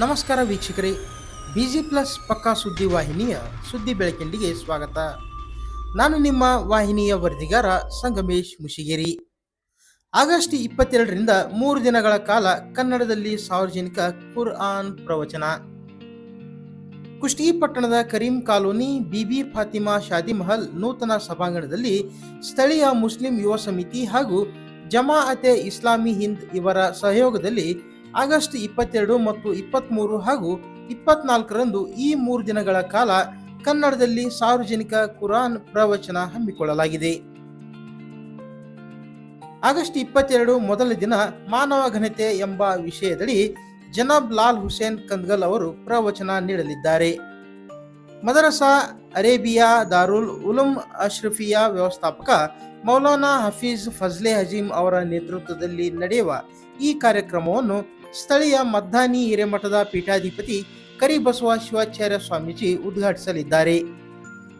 ನಮಸ್ಕಾರ ವೀಕ್ಷಕರೇ, busy plus ಪಕ್ಕಾ ಸುದ್ದಿ ವಾಹಿನಿಯ ಸುದ್ದಿ ಬೆಳಕಿಂಡಿಗೆ ಸ್ವಾಗತ. ನಾನು ನಿಮ್ಮ ವಾಹಿನಿಯ ವರದಿಗಾರ ಸಂಗಮೇಶ್ ಮುಶಿಗೇರಿ ಆಗಸ್ಟ್ ಇಪ್ಪತ್ತೆರಡರಿಂದ ಮೂರು ದಿನಗಳ ಕಾಲ ಕನ್ನಡದಲ್ಲಿ ಸಾರ್ವಜನಿಕ ಕುರ್ಆನ್ ಪ್ರವಚನ. ಕುಷ್ಟಿ ಪಟ್ಟಣದ ಕರೀಂ ಕಾಲೋನಿ ಬಿಬಿ ಫಾತಿಮಾ ಶಾದಿ ಮಹಲ್ ನೂತನ ಸಭಾಂಗಣದಲ್ಲಿ ಸ್ಥಳೀಯ ಮುಸ್ಲಿಂ ಯುವ ಸಮಿತಿ ಹಾಗೂ ಜಮಾಅತೆ ಇಸ್ಲಾಮಿ ಹಿಂದ್ ಇವರ ಸಹಯೋಗದಲ್ಲಿ ಆಗಸ್ಟ್ ಇಪ್ಪತ್ತೆರಡು ಮತ್ತು ಇಪ್ಪತ್ತ್ಮೂರು ಹಾಗೂ ಇಪ್ಪತ್ನಾಲ್ಕರಂದು ಈ ಮೂರು ದಿನಗಳ ಕಾಲ ಕನ್ನಡದಲ್ಲಿ ಸಾರ್ವಜನಿಕ ಕುರಾನ್ ಪ್ರವಚನ ಹಮ್ಮಿಕೊಳ್ಳಲಾಗಿದೆ. ಆಗಸ್ಟ್ ಇಪ್ಪತ್ತೆರಡು ಮೊದಲ ದಿನ ಮಾನವ ಘನತೆ ಎಂಬ ವಿಷಯದಡಿ ಜನಾಬ್ ಲಾಲ್ ಹುಸೇನ್ ಕಂದ್ಗಲ್ ಅವರು ಪ್ರವಚನ ನೀಡಲಿದ್ದಾರೆ. ಮದರಸಾ ಅರೇಬಿಯಾ ದಾರುಲ್ ಉಲುಂ ಅಶ್ರಫಿಯಾ ವ್ಯವಸ್ಥಾಪಕ ಮೌಲಾನಾ ಹಫೀಜ್ ಫಜ್ಲೆ ಹಜೀಮ್ ಅವರ ನೇತೃತ್ವದಲ್ಲಿ ನಡೆಯುವ ಈ ಕಾರ್ಯಕ್ರಮವನ್ನು ಸ್ಥಳೀಯ ಮದ್ದಾನಿ ಹಿರೇಮಠದ ಪೀಠಾಧಿಪತಿ ಕರಿಬಸವ ಶಿವಾಚಾರ್ಯ ಸ್ವಾಮೀಜಿ ಉದ್ಘಾಟಿಸಲಿದ್ದಾರೆ.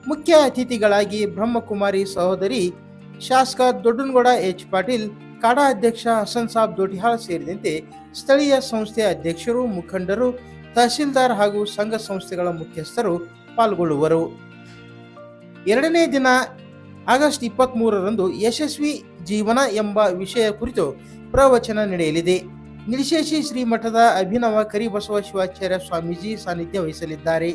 ಮುಖ್ಯ ಅತಿಥಿಗಳಾಗಿ ಬ್ರಹ್ಮಕುಮಾರಿ ಸಹೋದರಿ ಶಾಸಕ ದೊಡ್ಡನಗೌಡ ಎಚ್ ಪಾಟೀಲ್, ಕಾಡಾ ಅಧ್ಯಕ್ಷ ಹಸನ್ ಸಾಬ್ ದೊಡಿಹಾಳ್ ಸೇರಿದಂತೆ ಸ್ಥಳೀಯ ಸಂಸ್ಥೆಯ ಅಧ್ಯಕ್ಷರು, ಮುಖಂಡರು, ತಹಸೀಲ್ದಾರ್ ಹಾಗೂ ಸಂಘ ಸಂಸ್ಥೆಗಳ ಮುಖ್ಯಸ್ಥರು ಪಾಲ್ಗೊಳ್ಳುವರು. ಎರಡನೇ ದಿನ ಆಗಸ್ಟ್ ಇಪ್ಪತ್ತ್ ಮೂರರಂದು ಯಶಸ್ವಿ ಜೀವನ ಎಂಬ ವಿಷಯ ಕುರಿತು ಪ್ರವಚನ ನಡೆಯಲಿದೆ. ನಿಶೇಷಿ ಶ್ರೀಮಠದ ಅಭಿನವ ಕರಿಬಸವ ಶಿವಾಚಾರ್ಯ ಸ್ವಾಮೀಜಿ ಸಾನ್ನಿಧ್ಯ ವಹಿಸಲಿದ್ದಾರೆ.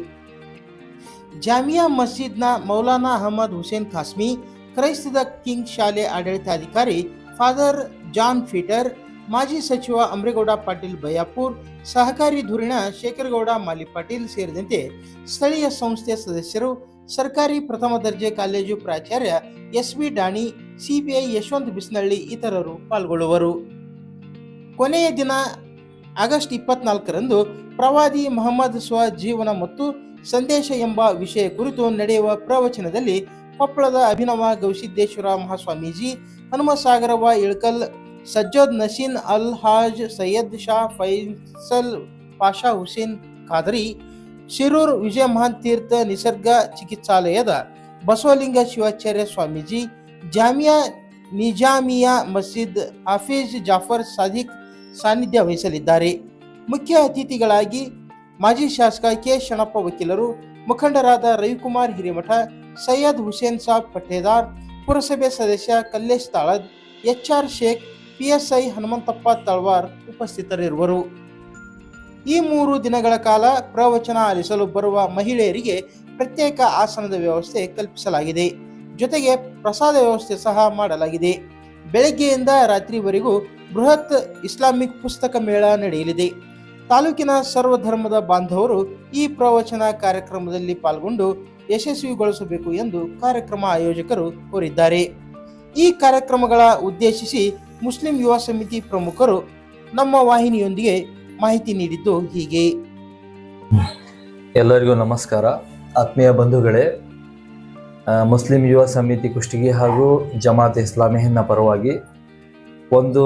ಜಾಮಿಯಾ ಮಸೀದ್ನ ಮೌಲಾನಾ ಅಹಮದ್ ಹುಸೇನ್ ಖಾಸ್ಮಿ ಕ್ರೈಸ್ತದ ಕಿಂಗ್ ಶಾಲೆ ಆಡಳಿತಾಧಿಕಾರಿ ಫಾದರ್ ಜಾನ್ ಫೀಟರ್ ಮಾಜಿ ಸಚಿವ ಅಮ್ರೇಗೌಡ ಪಾಟೀಲ್ ಬಯ್ಯಾಪುರ್ ಸಹಕಾರಿ ಧುರೀಣ ಶೇಖರಗೌಡ ಮಾಲಿ ಪಾಟೀಲ್ ಸೇರಿದಂತೆ ಸ್ಥಳೀಯ ಸಂಸ್ಥೆಯ ಸದಸ್ಯರು, ಸರ್ಕಾರಿ ಪ್ರಥಮ ದರ್ಜೆ ಕಾಲೇಜು ಪ್ರಾಚಾರ್ಯ S V Dani CBI Yashwant Bisnalli ಇತರರು ಪಾಲ್ಗೊಳ್ಳುವರು. ಕೊನೆಯ ದಿನ, ಆಗಸ್ಟ್ ಇಪ್ಪತ್ನಾಲ್ಕರಂದು ಪ್ರವಾದಿ ಮೊಹಮ್ಮದ್ ಸ್ವ ಜೀವನ ಮತ್ತು ಸಂದೇಶ ಎಂಬ ವಿಷಯ ಕುರಿತು ನಡೆಯುವ ಪ್ರವಚನದಲ್ಲಿ ಕೊಪ್ಪಳದ ಅಭಿನವ ಗವಿಸಿದ್ದೇಶ್ವರ ಮಹಾಸ್ವಾಮೀಜಿ, ಹನುಮಸಾಗರವ ಇಳ್ಕಲ್, ಸಜ್ಜದ್ ನಸೀನ್ ಅಲ್ ಹಾಜ್, ಸೈಯದ್ ಶಾ ಫೈಸಲ್ ಪಾಷಾ ಹುಸೇನ್ ಖಾದರಿ, ಶಿರೂರ್ ವಿಜಯ ಮಹಾಂತೀರ್ಥ ನಿಸರ್ಗ ಚಿಕಿತ್ಸಾಲಯದ ಬಸವಲಿಂಗ ಶಿವಾಚಾರ್ಯ ಸ್ವಾಮೀಜಿ, ಜಾಮಿಯಾ ನಿಜಾಮಿಯಾ ಮಸೀದ್ ಹಾಫೀಜ್ ಜಾಫರ್ ಸಾದಿಕ್ ಸಾನ್ನಿಧ್ಯ ವಹಿಸಲಿದ್ದಾರೆ. ಮುಖ್ಯ ಅತಿಥಿಗಳಾಗಿ ಮಾಜಿ ಶಾಸಕ ಕೆ. ಶಣಪ್ಪ ವಕೀಲರು, ಮುಖಂಡರಾದ ರವಿಕುಮಾರ್ ಹಿರೇಮಠ, ಸೈಯದ್ ಹುಸೇನ್ ಸಾಬ್ ಪಟ್ಟೇದಾರ್ ಪುರಸಭೆ ಸದಸ್ಯ Kallesh Talad H R Shaikh, PSI Hanumantappa Talwar ಉಪಸ್ಥಿತರಿರುವರು. ಈ ಮೂರು ದಿನಗಳ ಕಾಲ ಪ್ರವಚನ ಆಲಿಸಲು ಬರುವ ಮಹಿಳೆಯರಿಗೆ ಪ್ರತ್ಯೇಕ ಆಸನದ ವ್ಯವಸ್ಥೆ ಕಲ್ಪಿಸಲಾಗಿದೆ. ಜೊತೆಗೆ ಪ್ರಸಾದ ವ್ಯವಸ್ಥೆ ಸಹ ಮಾಡಲಾಗಿದೆ. ಬೆಳಗ್ಗೆಯಿಂದ ರಾತ್ರಿವರೆಗೂ ಬೃಹತ್ ಇಸ್ಲಾಮಿಕ್ ಪುಸ್ತಕ ಮೇಳ ನಡೆಯಲಿದೆ. ತಾಲೂಕಿನ ಸರ್ವಧರ್ಮದ ಬಾಂಧವರು ಈ ಪ್ರವಚನ ಕಾರ್ಯಕ್ರಮದಲ್ಲಿ ಪಾಲ್ಗೊಂಡು ಯಶಸ್ವಿಗೊಳಿಸಬೇಕು ಎಂದು ಕಾರ್ಯಕ್ರಮ ಆಯೋಜಕರು ಕೋರಿದ್ದಾರೆ. ಈ ಕಾರ್ಯಕ್ರಮಗಳ ಉದ್ದೇಶಿಸಿ ಮುಸ್ಲಿಂ ಯುವ ಸಮಿತಿ ಪ್ರಮುಖರು ನಮ್ಮ ವಾಹಿನಿಯೊಂದಿಗೆ ಮಾಹಿತಿ ನೀಡಿದ್ದು ಹೀಗೆ. ಎಲ್ಲರಿಗೂ ನಮಸ್ಕಾರ. ಆತ್ಮೀಯ ಬಂಧುಗಳೇ ಮುಸ್ಲಿಂ ಯುವ ಸಮಿತಿ ಕುಷ್ಟಗಿ ಹಾಗೂ ಜಮಾತ್ ಇಸ್ಲಾಮಿ ಹಿಂದ್ನ ಪರವಾಗಿ ಒಂದು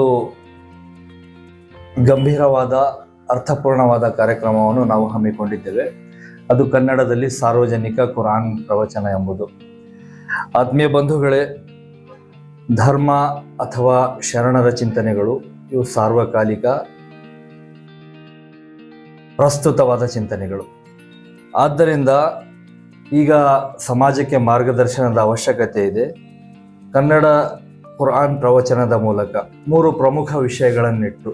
ಗಂಭೀರವಾದ, ಅರ್ಥಪೂರ್ಣವಾದ ಕಾರ್ಯಕ್ರಮವನ್ನು ನಾವು ಹಮ್ಮಿಕೊಂಡಿದ್ದೇವೆ. ಅದು ಕನ್ನಡದಲ್ಲಿ ಸಾರ್ವಜನಿಕ ಕುರಾನ್ ಪ್ರವಚನ ಎಂಬುದು. ಆತ್ಮೀಯ ಬಂಧುಗಳೇ, ಧರ್ಮ ಅಥವಾ ಶರಣರ ಚಿಂತನೆಗಳು, ಇವು ಸಾರ್ವಕಾಲಿಕ, ಪ್ರಸ್ತುತವಾದ ಚಿಂತನೆಗಳು. ಆದ್ದರಿಂದ ಈಗ ಸಮಾಜಕ್ಕೆ ಮಾರ್ಗದರ್ಶನದ ಅವಶ್ಯಕತೆ ಇದೆ. ಕನ್ನಡ ಕುರಾನ್ ಪ್ರವಚನದ ಮೂಲಕ ಮೂರು ಪ್ರಮುಖ ವಿಷಯಗಳನ್ನಿಟ್ಟು.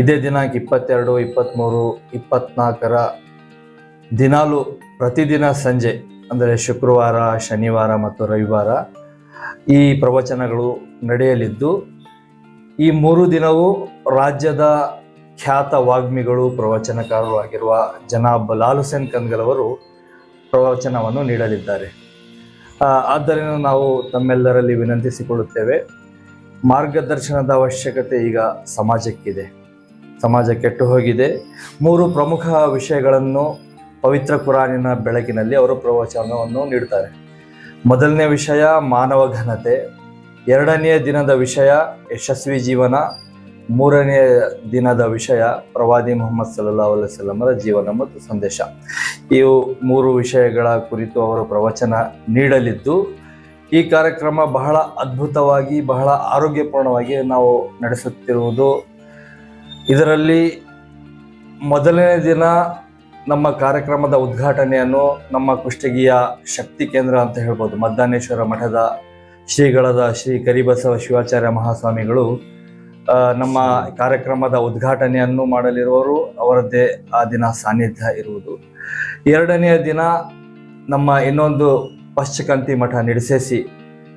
ಇದೇ ದಿನಾಂಕ ಇಪ್ಪತ್ತೆರಡು ಇಪ್ಪತ್ತ್ಮೂರು ಇಪ್ಪತ್ನಾಲ್ಕರ ದಿನಾಲು ಪ್ರತಿದಿನ ಸಂಜೆ, ಅಂದರೆ ಶುಕ್ರವಾರ, ಶನಿವಾರ ಮತ್ತು ರವಿವಾರ ಈ ಪ್ರವಚನಗಳು ನಡೆಯಲಿದ್ದು, ಈ ಮೂರು ದಿನವೂ ರಾಜ್ಯದ ಖ್ಯಾತ ವಾಗ್ಮಿಗಳು, ಪ್ರವಚನಕಾರರು ಆಗಿರುವ ಜನಾಬ್ ಲಾಲ್ ಹುಸೇನ್ ಅವರು ಪ್ರವಚನವನ್ನು ನೀಡಲಿದ್ದಾರೆ. ಆದ್ದರಿಂದ ನಾವು ತಮ್ಮೆಲ್ಲರಲ್ಲಿ ವಿನಂತಿಸಿಕೊಳ್ಳುತ್ತೇವೆ, ಮಾರ್ಗದರ್ಶನದ ಅವಶ್ಯಕತೆ ಈಗ ಸಮಾಜಕ್ಕಿದೆ. ಸಮಾಜ ಕೆಟ್ಟು ಹೋಗಿದೆ. ಮೂರು ಪ್ರಮುಖ ವಿಷಯಗಳನ್ನು ಪವಿತ್ರ ಕುರಾನಿನ ಬೆಳಕಿನಲ್ಲಿ ಅವರು ಪ್ರವಚನವನ್ನು ನೀಡುತ್ತಾರೆ. ಮೊದಲನೇ ವಿಷಯ, ಮಾನವ ಘನತೆ. ಎರಡನೆಯ ದಿನದ ವಿಷಯ, ಯಶಸ್ವಿ ಜೀವನ. ಮೂರನೆಯ ದಿನದ ವಿಷಯ ಪ್ರವಾದಿ ಮೊಹಮ್ಮದ್ ಸಲ್ಲಾ ಅಲ್ಲಮರ ಜೀವನ ಮತ್ತು ಸಂದೇಶ. ಇವು ಮೂರು ವಿಷಯಗಳ ಕುರಿತು ಅವರು ಪ್ರವಚನ ನೀಡಲಿದ್ದು, ಈ ಕಾರ್ಯಕ್ರಮ ಬಹಳ ಅದ್ಭುತವಾಗಿ, ಬಹಳ ಆರೋಗ್ಯಪೂರ್ಣವಾಗಿ ನಾವು ನಡೆಸುತ್ತಿರುವುದು. ಇದರಲ್ಲಿ ಮೊದಲನೇ ದಿನ ನಮ್ಮ ಕಾರ್ಯಕ್ರಮದ ಉದ್ಘಾಟನೆಯನ್ನು ನಮ್ಮ ಕುಷ್ಟಗಿಯ ಶಕ್ತಿ ಕೇಂದ್ರ ಅಂತ ಹೇಳ್ಬೋದು. ಮದ್ದಾನೇಶ್ವರ ಮಠದ ಶ್ರೀಗಳದ ಶ್ರೀ ಕರಿಬಸವ ಶಿವಾಚಾರ್ಯ ಮಹಾಸ್ವಾಮಿಗಳು ನಮ್ಮ ಕಾರ್ಯಕ್ರಮದ ಉದ್ಘಾಟನೆಯನ್ನು ಮಾಡಲಿರುವವರು ಅವರದ್ದೇ ಆ ದಿನ ಸಾನ್ನಿಧ್ಯ ಇರುವುದು. ಎರಡನೆಯ ದಿನ ನಮ್ಮ ಇನ್ನೊಂದು ಪಶ್ಚಕಂತಿ ಮಠ ನಿಡಿಸೇಸಿ,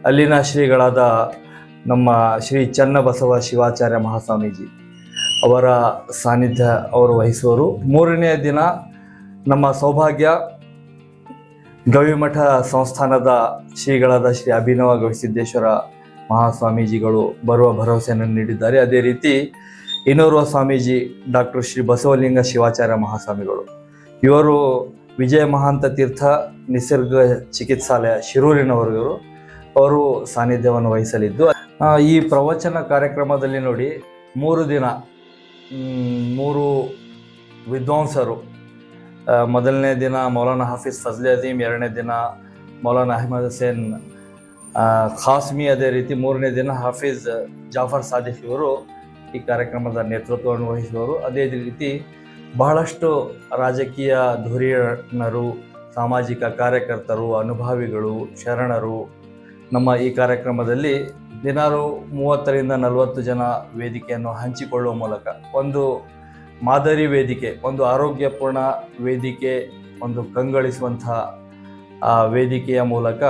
ಅಲ್ಲಿನ ಶ್ರೀಗಳಾದ ನಮ್ಮ ಶ್ರೀ ಚನ್ನಬಸವ ಶಿವಾಚಾರ್ಯ ಮಹಾಸ್ವಾಮೀಜಿ ಅವರ ಸಾನ್ನಿಧ್ಯ ಅವರು ವಹಿಸುವರು. ಮೂರನೆಯ ದಿನ ನಮ್ಮ ಸೌಭಾಗ್ಯ, ಗವಿಮಠ ಸಂಸ್ಥಾನದ ಶ್ರೀಗಳಾದ ಶ್ರೀ ಅಭಿನವ ಗವಿಸಿದ್ದೇಶ್ವರ ಮಹಾಸ್ವಾಮೀಜಿಗಳು ಬರುವ ಭರವಸೆಯನ್ನು ನೀಡಿದ್ದಾರೆ. ಅದೇ ರೀತಿ ಇನ್ನೋರ್ವ ಸ್ವಾಮೀಜಿ ಡಾಕ್ಟರ್ ಶ್ರೀ ಬಸವಲಿಂಗ ಶಿವಾಚಾರ್ಯ ಮಹಾಸ್ವಾಮಿಗಳು, ಇವರು ವಿಜಯ ಮಹಾಂತ ತೀರ್ಥ ನಿಸರ್ಗ ಚಿಕಿತ್ಸಾಲಯ ಶಿರೂರಿನವರು ಇವರು ಅವರು ಸಾನ್ನಿಧ್ಯವನ್ನು ವಹಿಸಲಿದ್ದು ಈ ಪ್ರವಚನ ಕಾರ್ಯಕ್ರಮದಲ್ಲಿ ನೋಡಿ ಮೂರು ದಿನ ಮೂರು ವಿದ್ವಾಂಸರು ಮೊದಲನೇ ದಿನ ಮೌಲಾನಾ ಹಾಫೀಸ್ ಫಜ್ಲೆ ಅದೀಮ್ ಎರಡನೇ ದಿನ ಮೌಲಾನಾ ಅಹಮದ್ ಹುಸೇನ್ ಖಾಸ್ಮಿ ಅದೇ ರೀತಿ ಮೂರನೇ ದಿನ ಹಾಫೀಜ್ ಜಾಫರ್ ಸಾದಿಫ್ ಇವರು ಈ ಕಾರ್ಯಕ್ರಮದ ನೇತೃತ್ವವನ್ನು ವಹಿಸುವರು. ಅದೇ ರೀತಿ ಬಹಳಷ್ಟು ರಾಜಕೀಯ ಧುರೀಣರು, ಸಾಮಾಜಿಕ ಕಾರ್ಯಕರ್ತರು, ಅನುಭಾವಿಗಳು, ಶರಣರು ನಮ್ಮ ಈ ಕಾರ್ಯಕ್ರಮದಲ್ಲಿ ದಿನಾರು ಮೂವತ್ತರಿಂದ ನಲವತ್ತು ಜನ ವೇದಿಕೆಯನ್ನು ಹಂಚಿಕೊಳ್ಳುವ ಮೂಲಕ ಒಂದು ಮಾದರಿ ವೇದಿಕೆ, ಒಂದು ಆರೋಗ್ಯಪೂರ್ಣ ವೇದಿಕೆ, ಒಂದು ಕಂಗೊಳಿಸುವಂಥ ವೇದಿಕೆಯ ಮೂಲಕ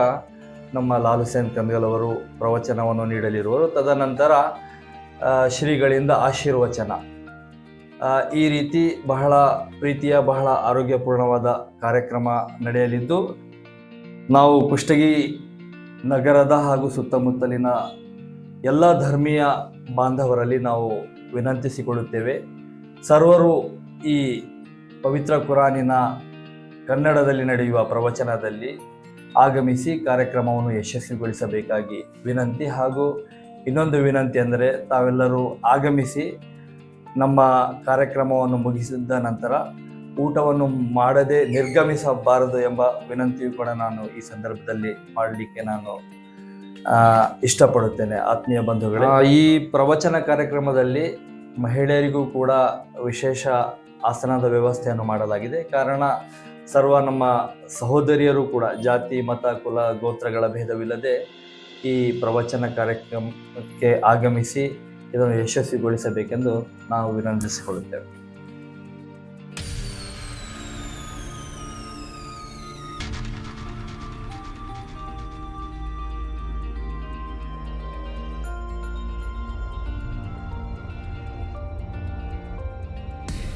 ನಮ್ಮ ಲಾಲು ಸೇನ್ ಕಂದಗಲ್ ಅವರು ಪ್ರವಚನವನ್ನು ನೀಡಲಿರುವರು. ತದನಂತರ ಶ್ರೀಗಳಿಂದ ಆಶೀರ್ವಚನ. ಈ ರೀತಿ ಬಹಳ ಪ್ರೀತಿಯ, ಬಹಳ ಆರೋಗ್ಯಪೂರ್ಣವಾದ ಕಾರ್ಯಕ್ರಮ ನಡೆಯಲಿದ್ದು, ನಾವು ಕುಷ್ಟಗಿ ನಗರದ ಹಾಗೂ ಸುತ್ತಮುತ್ತಲಿನ ಎಲ್ಲ ಧರ್ಮೀಯ ಬಾಂಧವರಲ್ಲಿ ನಾವು ವಿನಂತಿಸಿಕೊಳ್ಳುತ್ತೇವೆ. ಸರ್ವರು ಈ ಪವಿತ್ರ ಕುರಾನಿನ ಕನ್ನಡದಲ್ಲಿ ನಡೆಯುವ ಪ್ರವಚನದಲ್ಲಿ ಆಗಮಿಸಿ ಕಾರ್ಯಕ್ರಮವನ್ನು ಯಶಸ್ವಿಗೊಳಿಸಬೇಕಾಗಿ ವಿನಂತಿ ಹಾಗೂ ಇನ್ನೊಂದು ವಿನಂತಿ ಅಂದರೆ ತಾವೆಲ್ಲರೂ ಆಗಮಿಸಿ ನಮ್ಮ ಕಾರ್ಯಕ್ರಮವನ್ನು ಮುಗಿಸಿದ ನಂತರ ಊಟವನ್ನು ಮಾಡದೆ ನಿರ್ಗಮಿಸಬಾರದು ಎಂಬ ವಿನಂತಿಯು ಕೂಡ ನಾನು ಈ ಸಂದರ್ಭದಲ್ಲಿ ಮಾಡಲಿಕ್ಕೆ ನಾನು ಇಷ್ಟಪಡುತ್ತೇನೆ. ಆತ್ಮೀಯ ಬಂಧುಗಳೇ ಈ ಪ್ರವಚನ ಕಾರ್ಯಕ್ರಮದಲ್ಲಿ ಮಹಿಳೆಯರಿಗೂ ಕೂಡ ವಿಶೇಷ ಆಸನದ ವ್ಯವಸ್ಥೆಯನ್ನು ಮಾಡಲಾಗಿದೆ. ಕಾರಣ ಸರ್ವ ನಮ್ಮ ಸಹೋದರಿಯರು ಕೂಡ ಜಾತಿ, ಮತ, ಕುಲ, ಗೋತ್ರಗಳ ಭೇದವಿಲ್ಲದೆ ಈ ಪ್ರವಚನ ಕಾರ್ಯಕ್ರಮಕ್ಕೆ ಆಗಮಿಸಿ ಇದನ್ನು ಯಶಸ್ವಿಗೊಳಿಸಬೇಕೆಂದು ನಾವು ವಿನಂತಿಸಿಕೊಳ್ಳುತ್ತೇವೆ.